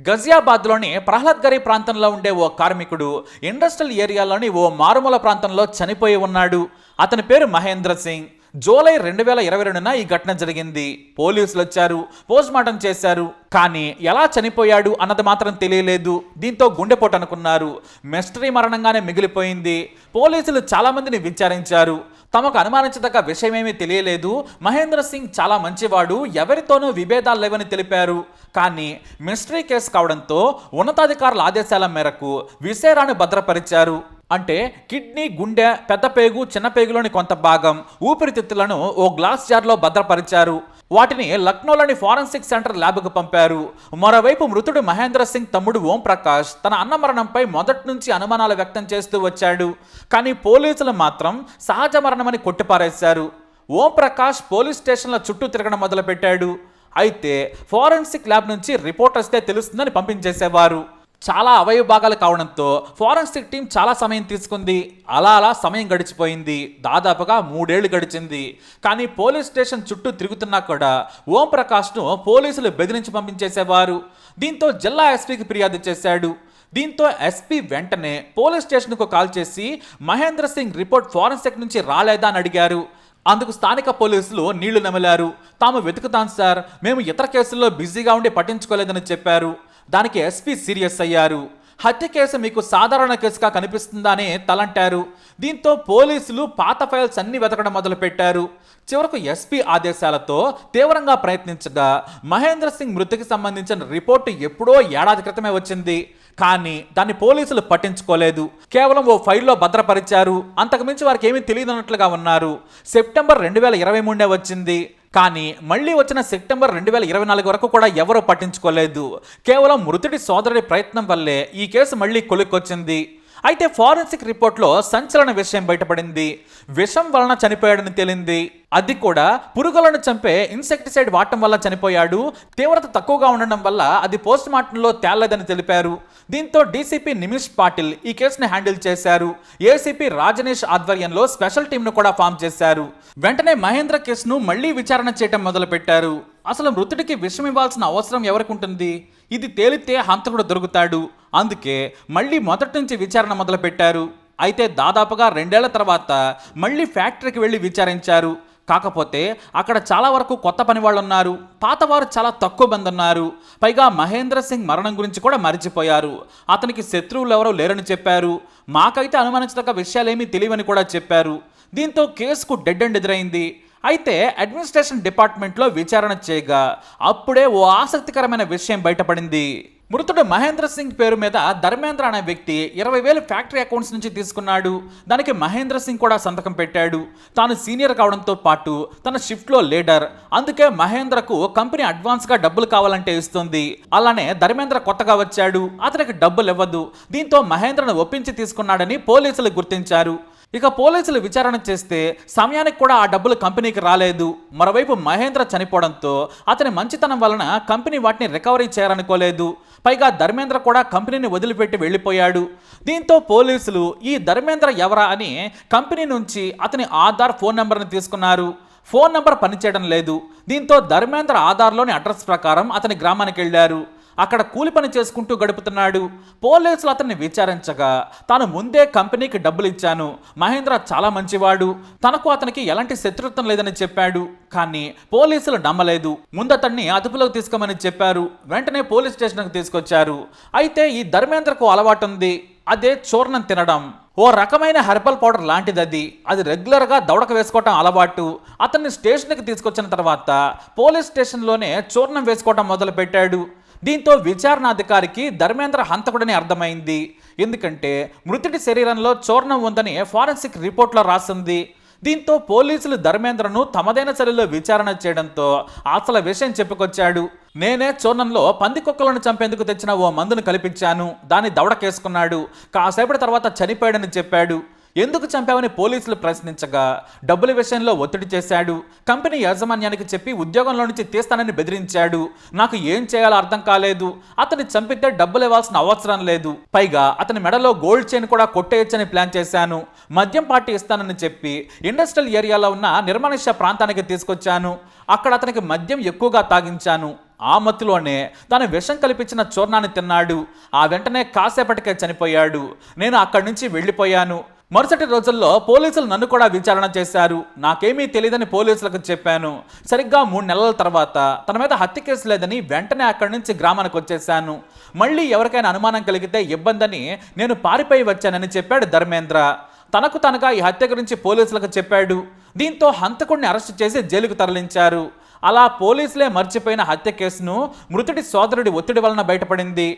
గజియాబాద్లోని ప్రహ్లాద్ గరి ప్రాంతంలో ఉండే ఓ కార్మికుడు ఇండస్ట్రియల్ ఏరియాలోని ఓ మారుమూల ప్రాంతంలో చనిపోయి ఉన్నాడు. అతని పేరు మహేంద్ర సింగ్. జూలై రెండు వేల ఇరవై రెండున ఈ ఘటన జరిగింది. పోలీసులు వచ్చారు పోస్ట్మార్టం చేశారు. కానీ ఎలా చనిపోయాడు అన్నది మాత్రం తెలియలేదు. దీంతో గుండెపోటు అనుకున్నారు మిస్టరీ మరణంగానే మిగిలిపోయింది. పోలీసులు చాలామందిని విచారించారు. తమకు అనుమానించదగ్గ విషయమేమీ తెలియలేదు. మహేంద్ర సింగ్ చాలా మంచివాడు ఎవరితోనూ విభేదాలు లేవని తెలిపారు. కానీ మిస్టరీ కేసు కావడంతో ఉన్నతాధికారుల ఆదేశాల మేరకు విసేరాను భద్రపరిచారు. అంటే కిడ్నీ గుండె పెద్ద పేగు చిన్న పేగులోని కొంత భాగం ఊపిరితిత్తులను ఓ గ్లాస్ జార్లో భద్రపరిచారు. వాటిని లక్నోలోని ఫారెన్సిక్ సెంటర్ ల్యాబ్కు పంపారు. మరోవైపు మృతుడు మహేంద్ర సింగ్ తమ్ముడు ఓం ప్రకాష్ తన అన్న మరణంపై మొదటి నుంచి అనుమానాలు వ్యక్తం చేస్తూ వచ్చాడు. కానీ పోలీసులు మాత్రం సహజ మరణమని కొట్టిపారేశారు. ఓం ప్రకాష్ పోలీస్ స్టేషన్ల చుట్టూ తిరగడం మొదలుపెట్టాడు. అయితే ఫారెన్సిక్ ల్యాబ్ నుంచి రిపోర్ట్ వస్తే తెలుస్తుందని పంపించేసేవారు. చాలా అవయవ భాగాలు కావడంతో ఫారెన్సిక్ టీం చాలా సమయం తీసుకుంది. అలా అలా సమయం గడిచిపోయింది. దాదాపుగా మూడేళ్ళు గడిచింది. కానీ పోలీస్ స్టేషన్ చుట్టూ తిరుగుతున్నా కూడా ఓం ప్రకాష్ను పోలీసులు బెదిరించి పంపించేసేవారు. దీంతో జిల్లా ఎస్పీకి ఫిర్యాదు చేశాడు. దీంతో ఎస్పీ వెంటనే పోలీస్ స్టేషన్కు కాల్ చేసి మహేంద్ర సింగ్ రిపోర్ట్ ఫారెన్సిక్ నుంచి రాలేదా? అని అడిగారు. అందుకు స్థానిక పోలీసులు నీళ్ళు నమిలారు. తాము వెతుకుతాం సార్. మేము ఇతర కేసుల్లో బిజీగా ఉండి పట్టించుకోలేదని చెప్పారు. దానికి ఎస్పీ సీరియస్ అయ్యారు. హత్య కేసు మీకు సాధారణ కేసుగా కనిపిస్తుందని తలంటారు. దీంతో పోలీసులు పాత ఫైల్స్ అన్ని వెతకడం మొదలుపెట్టారు. చివరకు ఎస్పీ ఆదేశాలతో తీవ్రంగా ప్రయత్నించగా మహేంద్ర సింగ్ మృతికి సంబంధించిన రిపోర్టు ఎప్పుడో ఏడాది క్రితమే వచ్చింది. కానీ దాన్ని పోలీసులు పట్టించుకోలేదు. కేవలం ఓ ఫైల్లో భద్రపరిచారు. అంతకుమించి వారికి ఏమీ తెలియదన్నట్లుగా ఉన్నారు. సెప్టెంబర్ రెండు వేల ఇరవై మూడే వచ్చింది. కానీ మళ్ళీ వచ్చిన సెప్టెంబర్ రెండు వేల ఇరవై నాలుగు వరకు కూడా ఎవరూ పట్టించుకోలేదు. కేవలం మృతుడి సోదరుడి ప్రయత్నం వల్లే ఈ కేసు మళ్ళీ కొలిక్కొచ్చింది. అయితే ఫారెన్సిక్ రిపోర్ట్లో సంచలన విషయం బయటపడింది. విషం వలన చనిపోయాడని తేలింది. అది కూడా పురుగులను చంపే ఇన్సెక్టిసైడ్ వాడటం వల్ల చనిపోయాడు. తీవ్రత తక్కువగా ఉండడం వల్ల అది పోస్ట్ మార్టంలో తేలలేదని తెలిపారు. దీంతో డీసీపీ నిమిష్ పాటిల్ ఈ కేసును హ్యాండిల్ చేశారు. ఏసీపీ రాజనేష్ ఆధ్వర్యంలో స్పెషల్ టీంను కూడా ఫామ్ చేశారు. వెంటనే మహేంద్ర కేసును మళ్ళీ విచారణ చేయటం మొదలుపెట్టారు. అసలు మృతుడికి విషం ఇవ్వాల్సిన అవసరం ఎవరికి ఉంటుంది? ఇది తేలితే హంతకుడు దొరుకుతాడు. అందుకే మళ్ళీ మొదటి నుంచి విచారణ మొదలుపెట్టారు. అయితే దాదాపుగా రెండేళ్ళ తర్వాత మళ్ళీ ఫ్యాక్టరీకి వెళ్ళి విచారించారు. కాకపోతే అక్కడ చాలా వరకు కొత్త పని వాళ్ళు ఉన్నారు పాతవారు చాలా తక్కువ మంది ఉన్నారు. పైగా మహేంద్ర సింగ్ మరణం గురించి కూడా మరిచిపోయారు. అతనికి శత్రువులు ఎవరో లేరని చెప్పారు. మాకైతే అనుమానించదగ్గ విషయాలేమీ తెలియవని కూడా చెప్పారు. దీంతో కేసుకు డెడ్ అండ్ ఎదురైంది. అయితే అడ్మినిస్ట్రేషన్ డిపార్ట్మెంట్లో విచారణ చేయగా అప్పుడే ఓ ఆసక్తికరమైన విషయం బయటపడింది. మృతుడు మహేంద్ర సింగ్ పేరు మీద ధర్మేంద్ర అనే వ్యక్తి ఇరవై వేలు ఫ్యాక్టరీ అకౌంట్స్ నుంచి తీసుకున్నాడు. దానికి మహేంద్ర సింగ్ కూడా సంతకం పెట్టాడు. తాను సీనియర్ కావడంతో పాటు తన షిఫ్ట్లో లీడర్. అందుకే మహేంద్రకు కంపెనీ అడ్వాన్స్గా డబ్బులు కావాలంటే ఇస్తుంది. అలానే ధర్మేంద్ర కొత్తగా వచ్చాడు. అతనికి డబ్బులు ఇవ్వదు. దీంతో మహేంద్రను ఒప్పించి తీసుకున్నాడని పోలీసులు గుర్తించారు. ఇక పోలీసులు విచారణ చేస్తే సమయానికి కూడా ఆ డబ్బులు కంపెనీకి రాలేదు. మరోవైపు మహేంద్ర చనిపోవడంతో అతని మంచితనం వలన కంపెనీ వాటిని రికవరీ చేయాలనుకోలేదు. పైగా ధర్మేంద్ర కూడా కంపెనీని వదిలిపెట్టి వెళ్ళిపోయాడు. దీంతో పోలీసులు ఈ ధర్మేంద్ర ఎవరా అని కంపెనీ నుంచి అతని ఆధార్ ఫోన్ నెంబర్ని తీసుకున్నారు. ఫోన్ నెంబర్ పనిచేయడం లేదు. దీంతో ధర్మేంద్ర ఆధార్లోని అడ్రస్ ప్రకారం అతని గ్రామానికి వెళ్ళారు. అక్కడ కూలి పని చేసుకుంటూ గడుపుతున్నాడు. పోలీసులు అతన్ని విచారించగా తాను ముందే కంపెనీకి డబ్బులు ఇచ్చాను. మహేంద్ర చాలా మంచివాడు. తనకు అతనికి ఎలాంటి శత్రుత్వం లేదని చెప్పాడు. కానీ పోలీసులు నమ్మలేదు. ముందతన్ని అదుపులోకి తీసుకోమని చెప్పారు. వెంటనే పోలీస్ స్టేషన్కి తీసుకొచ్చారు. అయితే ఈ ధర్మేంద్రకు అలవాటు ఉంది. అదే చూర్ణం తినడం. ఓ రకమైన హెర్బల్ పౌడర్ లాంటిది అది అది రెగ్యులర్గా దవడక వేసుకోవటం అలవాటు. అతన్ని స్టేషన్కి తీసుకొచ్చిన తర్వాత పోలీస్ స్టేషన్లోనే చూర్ణం వేసుకోవటం మొదలుపెట్టాడు. దీంతో విచారణాధికారికి ధర్మేంద్ర హంతకుడని అర్థమైంది. ఎందుకంటే మృతుడి శరీరంలో చూర్ణం ఉందని ఫారెన్సిక్ రిపోర్ట్లో రాసింది. దీంతో పోలీసులు ధర్మేంద్రను తమదైన చర్యలో విచారణ చేయడంతో అసలు విషయం చెప్పుకొచ్చాడు. నేనే చూర్ణంలో పందికొక్కలను చంపేందుకు తెచ్చిన ఓ మందును కల్పించాను. దాన్ని దవడకేసుకున్నాడు కాసేపటి తర్వాత చనిపోయాడని చెప్పాడు. ఎందుకు చంపావని పోలీసులు ప్రశ్నించగా డబ్బుల విషయంలో ఒత్తిడి చేశాడు. కంపెనీ యాజమాన్యానికి చెప్పి ఉద్యోగంలో నుంచి తీస్తానని బెదిరించాడు. నాకు ఏం చేయాలో అర్థం కాలేదు. అతన్ని చంపితే డబ్బులు ఇవ్వాల్సిన అవసరం లేదు. పైగా అతని మెడలో గోల్డ్ చైన్ కూడా కొట్టేయచ్చని ప్లాన్ చేశాను. మద్యం పార్టీ ఇస్తానని చెప్పి ఇండస్ట్రియల్ ఏరియాలో ఉన్న నిర్మానుష్య ప్రాంతానికి తీసుకొచ్చాను. అక్కడ అతనికి మద్యం ఎక్కువగా తాగించాను. ఆ మత్తులోనే తాను విషం కల్పించిన చూర్ణాన్ని తిన్నాడు. ఆ వెంటనే కాసేపటికే చనిపోయాడు. నేను అక్కడి నుంచి వెళ్ళిపోయాను. మరుసటి రోజుల్లో పోలీసులు నన్ను కూడా విచారణ చేశారు. నాకేమీ తెలియదని పోలీసులకు చెప్పాను. సరిగ్గా మూడు నెలల తర్వాత తన మీద హత్య కేసు లేదని వెంటనే అక్కడి నుంచి గ్రామానికి వచ్చేశాను. మళ్ళీ ఎవరికైనా అనుమానం కలిగితే ఇబ్బందని నేను పారిపోయి వచ్చానని చెప్పాడు ధర్మేంద్ర. తనకు తనగా ఈ హత్య గురించి పోలీసులకు చెప్పాడు. దీంతో హంతకుడిని అరెస్ట్ చేసి జైలుకు తరలించారు. అలా పోలీసులే మర్చిపోయిన హత్య కేసును మృతుడి సోదరుడి ఒత్తిడి వలన బయటపడింది.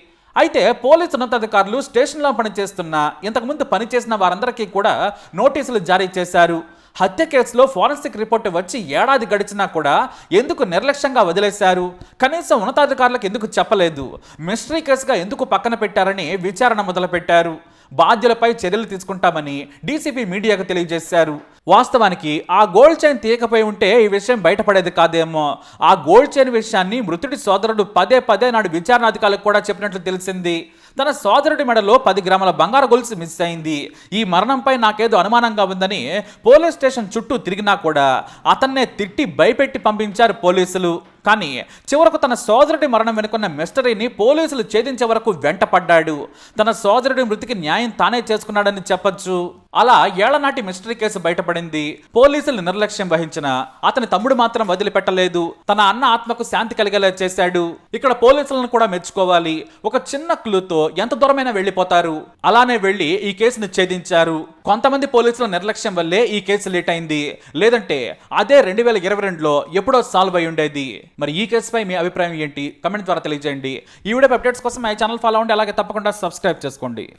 అయితే పోలీసు ఉన్నతాధికారులు స్టేషన్లో పనిచేస్తున్న ఇంతకుముందు పనిచేసిన వారందరికీ కూడా నోటీసులు జారీ చేశారు. హత్య కేసులో ఫోరెన్సిక్ రిపోర్ట్ వచ్చి ఏడాది గడిచినా కూడా ఎందుకు నిర్లక్ష్యంగా వదిలేశారు? కనీసం ఉన్నతాధికారులకు ఎందుకు చెప్పలేదు? మిస్టరీ కేసుగా ఎందుకు పక్కన పెట్టారని విచారణ మొదలుపెట్టారు. బాధ్యులపై చర్యలు తీసుకుంటామని డీసీపీ మీడియాకు తెలియజేశారు. వాస్తవానికి ఆ గోల్డ్ చైన్ తీయకపోయి ఉంటే ఈ విషయం బయటపడేది కాదేమో. ఆ గోల్డ్ చైన్ విషయాన్ని మృతుడి సోదరుడు పదే పదే నాడు విచారణాధికారులకు కూడా చెప్పినట్లు తెలిసింది. తన సోదరుడి మెడలో పది గ్రాముల బంగారు గొలుసు మిస్ అయింది. ఈ మరణంపై నాకేదో అనుమానంగా ఉందని పోలీస్ స్టేషన్ చుట్టూ తిరిగినా కూడా అతన్నే తిట్టి భయపెట్టి పంపించారు పోలీసులు. కానీ చివరకు తన సోదరుడి మరణం వెనుకున్న మిస్టరీని పోలీసులు ఛేదించే వరకు వెంటపడ్డాడు. తన సోదరుడి మృతికి న్యాయం తానే చేసుకున్నాడని చెప్పొచ్చు. అలా ఏళ్ళనాటి మిస్టరీ కేసు బయటపడింది. పోలీసులు నిర్లక్ష్యం వహించిన అతని తమ్ముడు మాత్రం వదిలిపెట్టలేదు. తన అన్న ఆత్మకు శాంతి కలిగేలా చేశాడు. ఇక్కడ పోలీసులను కూడా మెచ్చుకోవాలి. ఒక చిన్న క్లూతో ఎంత దూరమైనా వెళ్ళిపోతారు. అలానే వెళ్ళి ఈ కేసును ఛేదించారు కొంతమంది పోలీసుల నిర్లక్ష్యం వల్లే ఈ కేసు లేట్ అయింది. లేదంటే అదే రెండు వేల ఇరవై రెండులో ఎప్పుడో సాల్వ్ అయి ఉండేది. మరి ఈ కేసుపై మీ అభిప్రాయం ఏంటి? కమెంట్ ద్వారా తెలియజేయండి. ఈ వీడియో అప్డేట్స్ కోసం మా ఛానల్ ఫాలో అవ్వండి. అలాగే తప్పకుండా సబ్స్క్రైబ్ చేసుకోండి.